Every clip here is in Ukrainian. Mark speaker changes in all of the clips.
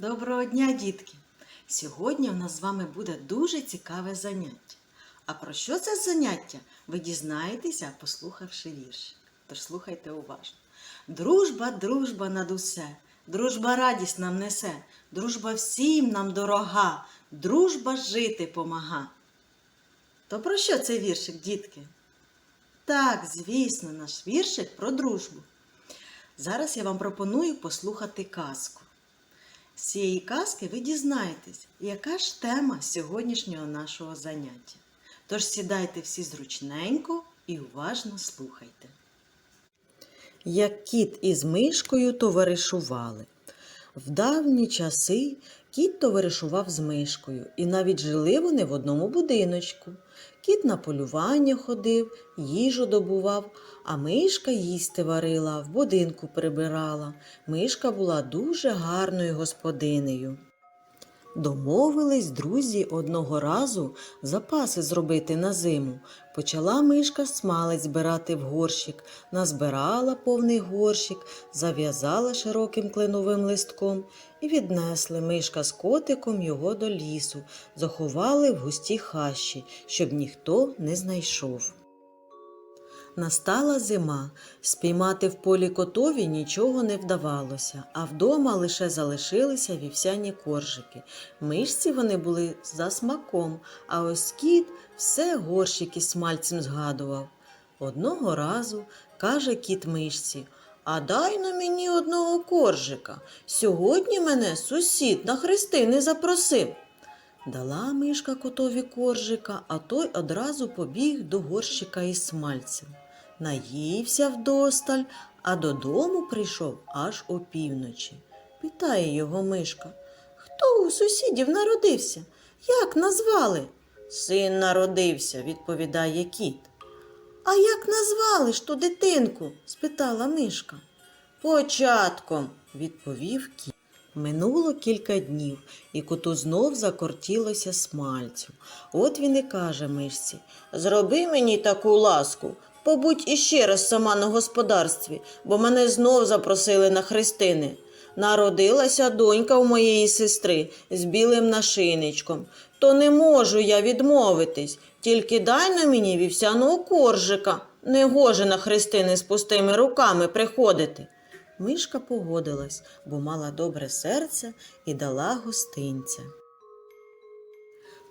Speaker 1: Доброго дня, дітки! Сьогодні у нас з вами буде дуже цікаве заняття. А про що це заняття? Ви дізнаєтеся, послухавши вірш. Тож слухайте уважно. Дружба, дружба над усе, дружба радість нам несе, дружба всім нам дорога, дружба жити помага. То про що цей віршик, дітки? Так, звісно, наш віршик про дружбу. Зараз я вам пропоную послухати казку. З цієї казки ви дізнаєтесь, яка ж тема сьогоднішнього нашого заняття. Тож сідайте всі зручненько і уважно слухайте. Як кіт із мишкою товаришували. В давні часи кіт товаришував з мишкою, і навіть жили вони в одному будиночку. Кіт на полювання ходив, їжу добував, а мишка їсти варила, в будинку прибирала. Мишка була дуже гарною господинею. Домовились друзі одного разу запаси зробити на зиму. Почала мишка смалець збирати в горщик, назбирала повний горщик, зав'язала широким кленовим листком і віднесли мишка з котиком його до лісу, заховали в густій хащі, щоб ніхто не знайшов. Настала зима. Спіймати в полі котові нічого не вдавалося, а вдома лише залишилися вівсяні коржики. Мишці вони були за смаком, а ось кіт все горщики смальцем згадував. Одного разу каже кіт мишці. А дай на мені одного коржика. Сьогодні мене сусід на хрестини запросив. Дала мишка котові коржика, а той одразу побіг до горщика із смальцем. Наївся вдосталь, а додому прийшов аж опівночі. Питає його мишка. Хто у сусідів народився? Як назвали? Син народився, відповідає кіт. А як назвали ж ту дитинку? спитала мишка. Початком, відповів кіт. Минуло кілька днів, і коту знов закортілося смальцю. От він і каже мишці Зроби мені таку ласку, побудь іще раз сама на господарстві, бо мене знов запросили на хрестини. Народилася донька у моєї сестри з білим нашийничком. То не можу я відмовитись, тільки дай на мені вівсяного коржика. Не гоже на хрестини з пустими руками приходити. Мишка погодилась, бо мала добре серце і дала гостинця.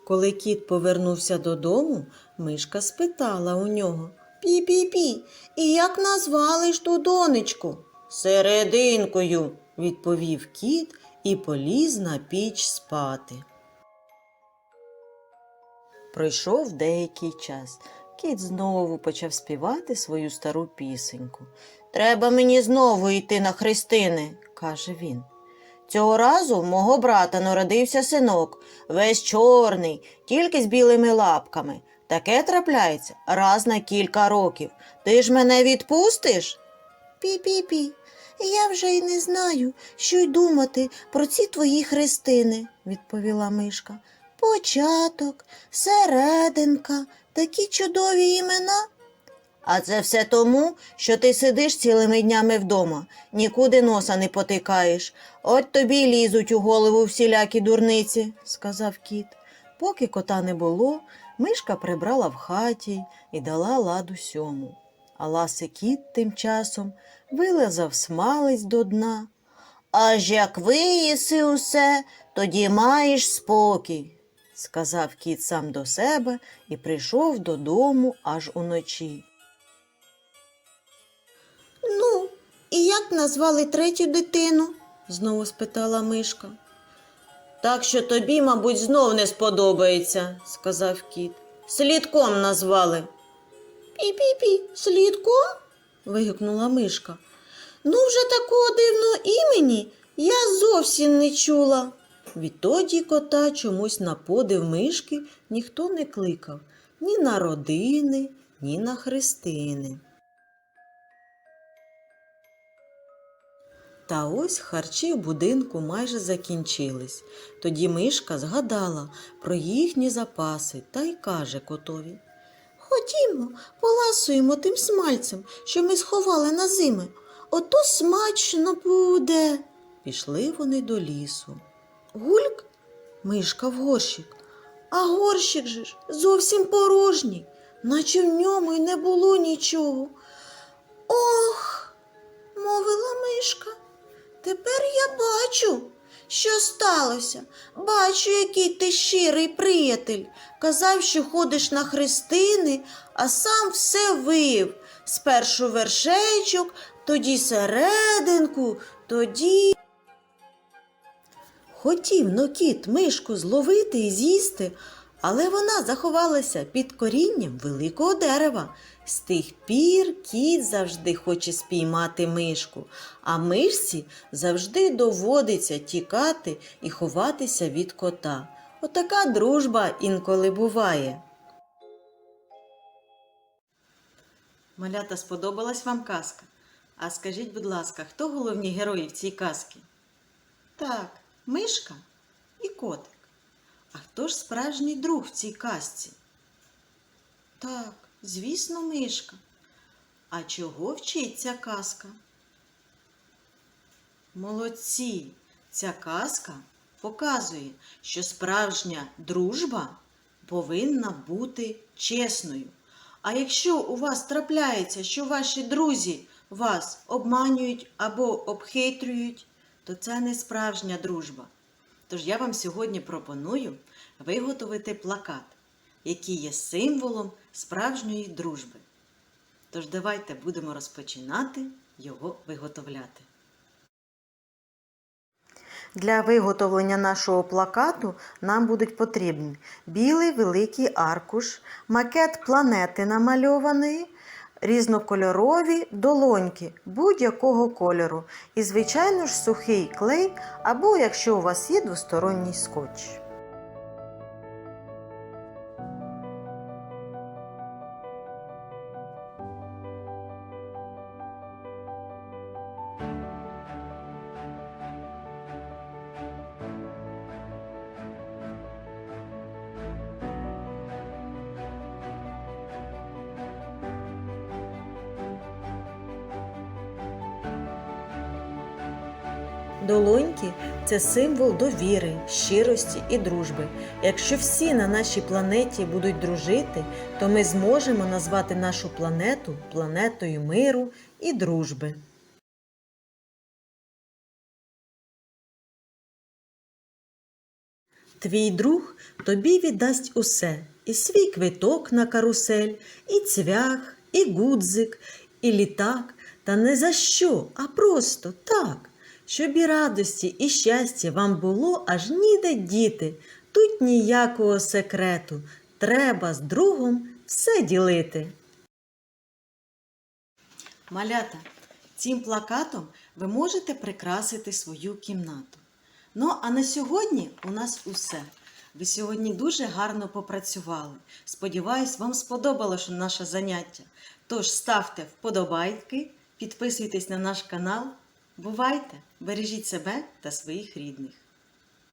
Speaker 1: Коли кіт повернувся додому, мишка спитала у нього Пі-пі-пі, і як назвали ж ту донечку? Серединкою, відповів кіт і поліз на піч спати. Пройшов деякий час. Кіт знову почав співати свою стару пісеньку. Треба мені знову йти на хрестини, каже він. Цього разу мого брата народився синок, весь чорний, тільки з білими лапками. Таке трапляється раз на кілька років. Ти ж мене відпустиш? Пі-пі-пі, я вже й не знаю, що й думати про ці твої хрестини, відповіла мишка. Початок, серединка, такі чудові імена. А це все тому, що ти сидиш цілими днями вдома, нікуди носа не потикаєш. От тобі лізуть у голову всілякі дурниці, сказав кіт. Поки кота не було, мишка прибрала в хаті і дала ладу сьому. А ласи кіт тим часом вилазав смалець до дна. Аж як виїси усе, тоді маєш спокій, сказав кіт сам до себе і прийшов додому аж уночі. Ну, і як назвали третю дитину? знову спитала мишка. Так що тобі, мабуть, знов не сподобається, сказав кіт. Слідком назвали. Пі-пі-пі, слідком? вигукнула мишка. Ну, вже такого дивного імені я зовсім не чула. Відтоді кота чомусь на подив мишки ніхто не кликав ні на родини, ні на хрестини. Та ось харчі в будинку майже закінчились. Тоді мишка згадала про їхні запаси та й каже котові. Ходімо, поласуємо тим смальцем, що ми сховали на зими. Ото смачно буде. Пішли вони до лісу. Гульк? Мишка в горщик. А горщик же ж зовсім порожній, наче в ньому й не було нічого. Ох, мовила мишка. Тепер я бачу, що сталося. Бачу, який ти щирий приятель. Казав, що ходиш на хрестини, а сам все вив. Спершу вершечок, тоді серединку, тоді. Хотів но кіт мишку зловити і з'їсти, але вона заховалася під корінням великого дерева. З тих пір кіт завжди хоче спіймати мишку, а мишці завжди доводиться тікати і ховатися від кота. Отака дружба інколи буває. Малята, сподобалась вам казка? А скажіть, будь ласка, хто головні герої в цій казці? Так, мишка і котик. А хто ж справжній друг в цій казці? Так, звісно, мишка. А чого вчить ця казка? Молодці! Ця казка показує, що справжня дружба повинна бути чесною. А якщо у вас трапляється, що ваші друзі вас обманюють або обхитрюють, то це не справжня дружба. Тож я вам сьогодні пропоную виготовити плакат, який є символом справжньої дружби. Тож давайте будемо розпочинати його виготовляти. Для виготовлення нашого плакату нам будуть потрібні білий великий аркуш, макет планети намальованої, різнокольорові долоньки будь-якого кольору і, звичайно ж, сухий клей, або якщо у вас є двосторонній скотч. Долоньки це символ довіри, щирості і дружби. Якщо всі на нашій планеті будуть дружити, то ми зможемо назвати нашу планету планетою миру і дружби. Твій друг тобі віддасть усе і свій квиток на карусель, і цвях, і гудзик, і літак, та не за що, а просто так, щоб і радості, і щастя вам було аж ніде діти. Тут ніякого секрету. Треба з другом все ділити. Малята, цим плакатом ви можете прикрасити свою кімнату. Ну, а на сьогодні у нас усе. Ви сьогодні дуже гарно попрацювали. Сподіваюсь, вам сподобалося наше заняття. Тож ставте вподобайки, підписуйтесь на наш канал. Бувайте, бережіть себе та своїх рідних.